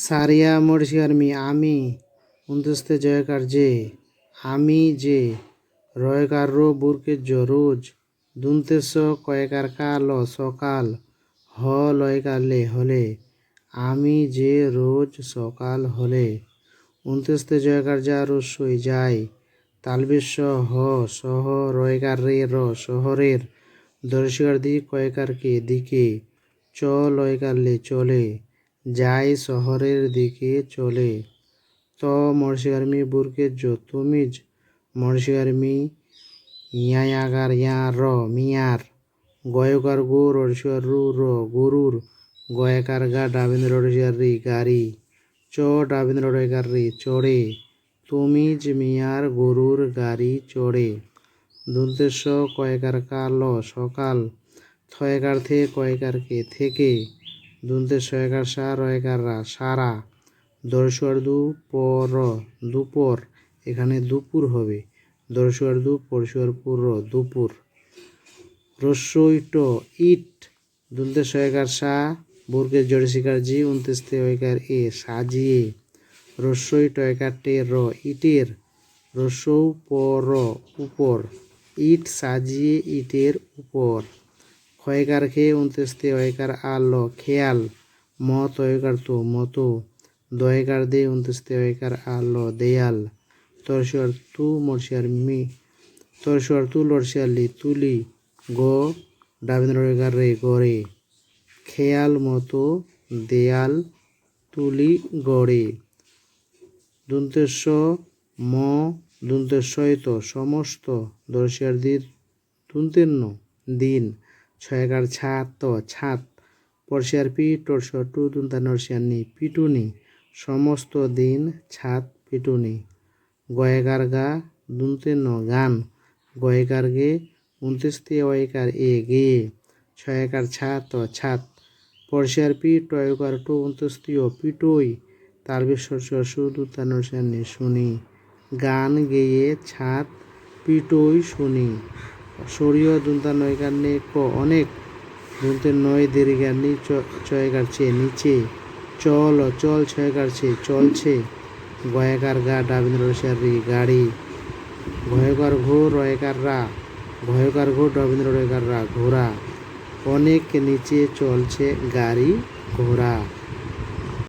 সারিয়া মরশিয়ারমি আমি উনতস্তে জয়কার যে, আমি যে রয়কার রো বুরকে রোজ দুনতেস কয়কার কাল সকাল হ লয়কালে হলে আমি যে রোজ সকাল হলে উনতেস্তে জয়কার যা রস্যই যায় তালবেশ হ সহ রয়কার রে, র শহরের দর্শকার দি কয়কার কে, দিকে চ লয়কালে চলে যায় শহরের দিকে চলে। ত মর্শিয়ারমি বুরকে জো তুমিজ মর্শিয়ারমি ইয়াগার ইয়া র মিয়ার। গয়কার গো রর্ষিয়ার রু র গরুর। গয়কার গা ডাবিন্দ্র রর্ষিয়ার রি গাড়ি চ ডাবিন্দ্র রয়কার রি চড়ে। তুমিজ মিয়ার গরুর গাড়ি চড়ে। দুলতেশ কয়কার কাল সকাল। থয়কার থে কয়কার কে থেকে। দুনতে ছয়কার সা রয়কার রা, সারা। দর্শর দু পর দুপুর, এখানে দুপুর হবে। দর্শর দু, পরশুয়ার পুর, দুপুর। রস্যই ট ইট। দুলতে ছয়কার সা বুর্গের জড়ে শিকার জি, উনতেস্তে ওয়কার এ সাজিয়ে রস্যই টয়কার টে র, ইটের। রস্যৌ পর, উপর। ইট সাজিয়ে ইটের উপর। ক্ষয়কার খেয়ে উনতেস্তে অয়কার আল খেয়াল ম তয়কার তো মতো দয়কার দে উনতেস্তে অয়কার আল দেয়াল তরসিয়ার তু মরসিয়ার মি তরসিয়ার তু লরসিয়ার লি তুলি গ, ডাবিন্দ্র রয়কার রে গড়ে খেয়াল মতো দেয়াল তুলি গড়ে দুন্তেশ্ব ম দুন্তেশ্বয়ত সমস্ত দর্শিয়ার দির দুন্তেন্ন, দিন ছয়কার ছাত তো ছাত। পরশিয়ার পি টরশর টু দুন্তা নরসিয়ার নি, পিটুনি। সমস্ত দিন ছাত, পিটুনি। গয়কার গা ন গান। গয়কার গে, উনত্রিশতে অয়কার এ গে। ছয়কার ছাত ছাত। পরশিয়ার পি টয়কার টু উনত্রিশতীয় পিটুই। তার বিশ্বর শুধু তার নরসিয়ার নি শুনি। গান গেয়ে ছাত, পিটুই শুনি। সরিয় দুন্তা নয়কার নে ক, অনেক দুনতে নয় দেরিগার নি ছয় কাটছে, নিচে চল চল ছয় কাটছে, চলছে। গয়াকার গা, ডাবিন্দ্র রি গাড়ি। ভয়কার ঘো রয়কার রা ভয়কার ঘো রবীন্দ্র রয়কার রা ঘোড়া। অনেক নিচে চলছে গাড়ি, ঘোড়া।